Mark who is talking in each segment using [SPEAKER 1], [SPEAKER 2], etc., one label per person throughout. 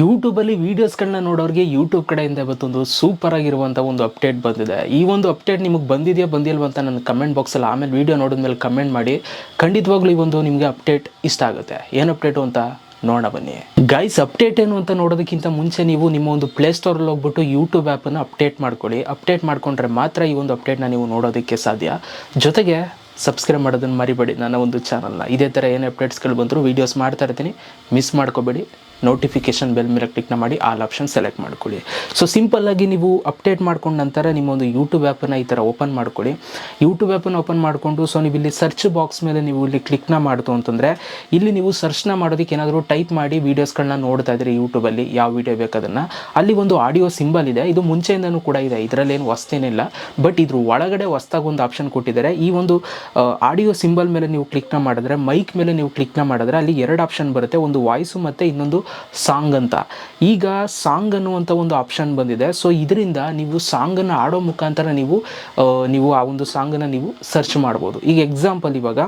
[SPEAKER 1] ಯೂಟ್ಯೂಬಲ್ಲಿ ವೀಡಿಯೋಸ್ಗಳನ್ನ ನೋಡೋರಿಗೆ ಯೂಟ್ಯೂಬ್ ಕಡೆಯಿಂದ ಇವತ್ತೊಂದು ಸೂಪರ್ ಆಗಿರುವಂಥ ಒಂದು ಅಪ್ಡೇಟ್ ಬಂದಿದೆ. ಈ ಒಂದು ಅಪ್ಡೇಟ್ ನಿಮಗೆ ಬಂದಿದೆಯಾ, ಬಂದಿಲ್ವ ಅಂತ ನನ್ನ ಕಮೆಂಟ್ ಬಾಕ್ಸಲ್ಲಿ ಆಮೇಲೆ ವೀಡಿಯೋ ನೋಡಿದ್ಮೇಲೆ ಕಮೆಂಟ್ ಮಾಡಿ. ಖಂಡಿತವಾಗ್ಲೂ ಈ ಒಂದು ನಿಮಗೆ ಅಪ್ಡೇಟ್ ಇಷ್ಟ ಆಗುತ್ತೆ. ಏನು ಅಪ್ಡೇಟು ಅಂತ ನೋಡೋಣ ಬನ್ನಿ. ಗೈಸ್ ಅಪ್ಡೇಟ್ ಏನು ಅಂತ ನೋಡೋದಕ್ಕಿಂತ ಮುಂಚೆ ನೀವು ನಿಮ್ಮ ಒಂದು ಪ್ಲೇ ಸ್ಟೋರಲ್ಲಿ ಹೋಗ್ಬಿಟ್ಟು ಯೂಟ್ಯೂಬ್ ಆ್ಯಪನ್ನು ಅಪ್ಡೇಟ್ ಮಾಡ್ಕೊಳ್ಳಿ. ಅಪ್ಡೇಟ್ ಮಾಡ್ಕೊಂಡ್ರೆ ಮಾತ್ರ ಈ ಒಂದು ಅಪ್ಡೇಟ್ನ ನೀವು ನೋಡೋದಕ್ಕೆ ಸಾಧ್ಯ. ಜೊತೆಗೆ ಸಬ್ಸ್ಕ್ರೈಬ್ ಮಾಡೋದನ್ನು ಮರಿಬೇಡಿ. ನನ್ನ ಒಂದು ಚಾನಲ್ನ ಇದೇ ಥರ ಏನು ಅಪ್ಡೇಟ್ಸ್ಗಳು ಬಂದರೂ ವೀಡಿಯೋಸ್ ಮಾಡ್ತಾ ಇರ್ತೀನಿ. ಮಿಸ್ ಮಾಡ್ಕೋಬೇಡಿ. ನೋಟಿಫಿಕೇಷನ್ ಬೆಲ್ ಮೇಲೆ ಕ್ಲಿಕ್ನ ಮಾಡಿ ಆಲ್ ಆಪ್ಷನ್ ಸೆಲೆಕ್ಟ್ ಮಾಡ್ಕೊಳ್ಳಿ. ಸೊ ಸಿಂಪಲ್ಲಾಗಿ ನೀವು ಅಪ್ಡೇಟ್ ಮಾಡ್ಕೊಂಡ ನಂತರ ನಿಮ್ಮ ಒಂದು ಯೂಟ್ಯೂಬ್ ಆ್ಯಪನ್ನು ಈ ಥರ ಓಪನ್ ಮಾಡ್ಕೊಳ್ಳಿ. ಯೂಟ್ಯೂಬ್ ಆ್ಯಪನ್ನು ಓಪನ್ ಮಾಡಿಕೊಂಡು ಸೊ ನೀವು ಇಲ್ಲಿ ಸರ್ಚ್ ಬಾಕ್ಸ್ ಮೇಲೆ ನೀವು ಇಲ್ಲಿ ಕ್ಲಿಕ್ನ ಮಾಡ್ತು ಅಂತಂದರೆ, ಇಲ್ಲಿ ನೀವು ಸರ್ಚ್ನ ಮಾಡೋದಕ್ಕೆ ಏನಾದರೂ ಟೈಪ್ ಮಾಡಿ ವೀಡಿಯೋಸ್ಗಳನ್ನ ನೋಡ್ತಾ ಇದ್ರೆ ಯೂಟ್ಯೂಬಲ್ಲಿ ಯಾವ ವೀಡಿಯೋ ಬೇಕಾದನ್ನು. ಅಲ್ಲಿ ಒಂದು ಆಡಿಯೋ ಸಿಂಬಲ್ ಇದೆ. ಇದು ಮುಂಚೆಯಿಂದನೂ ಕೂಡ ಇದೆ. ಇದರಲ್ಲೇನು ಹೊಸ್ತೇನಿಲ್ಲ ಬಟ್ ಇದ್ರ ಒಳಗಡೆ ಹೊಸ್ದಾಗಿ ಒಂದು ಆಪ್ಷನ್ ಕೊಟ್ಟಿದ್ದಾರೆ. ಈ ಒಂದು ಆಡಿಯೋ ಸಿಂಬಲ್ ಮೇಲೆ ನೀವು ಕ್ಲಿಕ್ನ ಮಾಡಿದ್ರೆ ಮೈಕ್ ಮೇಲೆ ನೀವು ಕ್ಲಿಕ್ನ ಮಾಡಿದ್ರೆ ಅಲ್ಲಿ ಎರಡು ಆಪ್ಷನ್ ಬರುತ್ತೆ. ಒಂದು ವಾಯ್ಸು ಮತ್ತು ಇನ್ನೊಂದು ಸಾಂಗ್ ಅಂತ. ಈಗ ಸಾಂಗ್ ಅನ್ನುವಂಥ ಒಂದು ಆಪ್ಷನ್ ಬಂದಿದೆ. ಸೊ ಇದರಿಂದ ನೀವು ಸಾಂಗನ್ನು ಆಡೋ ಮುಖಾಂತರ ನೀವು ನೀವು ಆ ಒಂದು ಸಾಂಗನ್ನು ನೀವು ಸರ್ಚ್ ಮಾಡ್ಬೋದು. ಈಗ ಎಕ್ಸಾಂಪಲ್ ಇವಾಗ,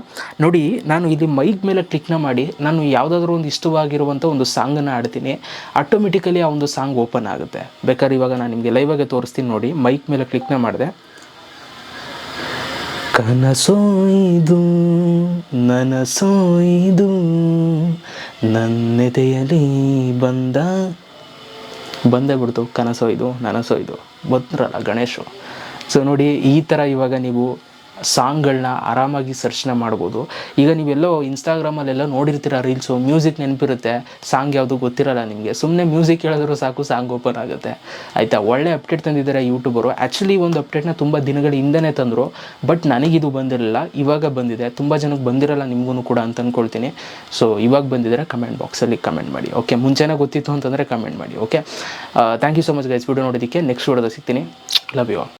[SPEAKER 1] ನೋಡಿ, ನಾನು ಇಲ್ಲಿ ಮೈಕ್ ಮೇಲೆ ಕ್ಲಿಕ್ನ ಮಾಡಿ ನಾನು ಯಾವುದಾದ್ರೂ ಒಂದು ಇಷ್ಟವಾಗಿರುವಂಥ ಒಂದು ಸಾಂಗನ್ನು ಆಡ್ತೀನಿ. ಆಟೋಮೆಟಿಕಲಿ ಆ ಒಂದು ಸಾಂಗ್ ಓಪನ್ ಆಗುತ್ತೆ. ಬೇಕಾದ್ರೆ ಇವಾಗ ನಾನು ನಿಮಗೆ ಲೈವಾಗೆ ತೋರಿಸ್ತೀನಿ ನೋಡಿ. ಮೈಕ್ ಮೇಲೆ ಕ್ಲಿಕ್ನ ಮಾಡಿದೆ. ಕನಸೋಯ್ದು ನನಸೋಯ್ದು ನನ್ನೆದೆಯಲ್ಲಿ ಬಂದ, ಬಂದೇ ಬಿಡ್ತು ಕನಸೋಯ್ದು ನನಸೋಯ್ದು ಬಂದ್ರಲ್ಲ ಗಣೇಶು. ಸೊ ನೋಡಿ, ಈ ಥರ ಇವಾಗ ನೀವು ಸಾಂಗ್ಗಳನ್ನ ಆರಾಮಾಗಿ ಸರ್ಚ್ನ ಮಾಡ್ಬೋದು. ಈಗ ನೀವೆಲ್ಲೋ ಇನ್ಸ್ಟಾಗ್ರಾಮಲ್ಲೆಲ್ಲ ನೋಡಿರ್ತೀರ ರೀಲ್ಸು ಮ್ಯೂಸಿಕ್ ನೆನಪಿರುತ್ತೆ, ಸಾಂಗ್ ಯಾವುದು ಗೊತ್ತಿರಲ್ಲ ನಿಮಗೆ. ಸುಮ್ಮನೆ ಮ್ಯೂಸಿಕ್ ಹೇಳಿದ್ರು ಸಾಕು, ಸಾಂಗ್ ಓಪನ್ ಆಗುತ್ತೆ. ಆಯಿತಾ? ಒಳ್ಳೆ ಅಪ್ಡೇಟ್ ತಂದಿದ್ದಾರೆ ಯೂಟ್ಯೂಬರು ಆ್ಯಕ್ಚುಲಿ ಒಂದು ಅಪ್ಡೇಟ್ನ ತುಂಬ ದಿನಗಳ ಹಿಂದೆನೇ ತಂದರು ಬಟ್ ನನಗಿದು ಬಂದಿರಲಿಲ್ಲ. ಇವಾಗ ಬಂದಿದೆ. ತುಂಬ ಜನಕ್ಕೆ ಬಂದಿರಲ್ಲ ನಿಮಗೂ ಕೂಡ ಅಂತ ಅಂದ್ಕೊಳ್ತೀನಿ ಸೊ ಇವಾಗ ಬಂದಿದ್ದರೆ ಕಮೆಂಟ್ ಬಾಕ್ಸಲ್ಲಿ ಕಮೆಂಟ್ ಮಾಡಿ. ಓಕೆ ಮುಂಚೆನೇ ಗೊತ್ತಿತ್ತು ಅಂತಂದರೆ ಕಮೆಂಟ್ ಮಾಡಿ. Okay thank you so much guys video ನೋಡೋದಕ್ಕೆ ನೆಕ್ಸ್ಟ್ ವಿಡಿಯೋದಾಗ ಸಿಗ್ತೀನಿ. Love you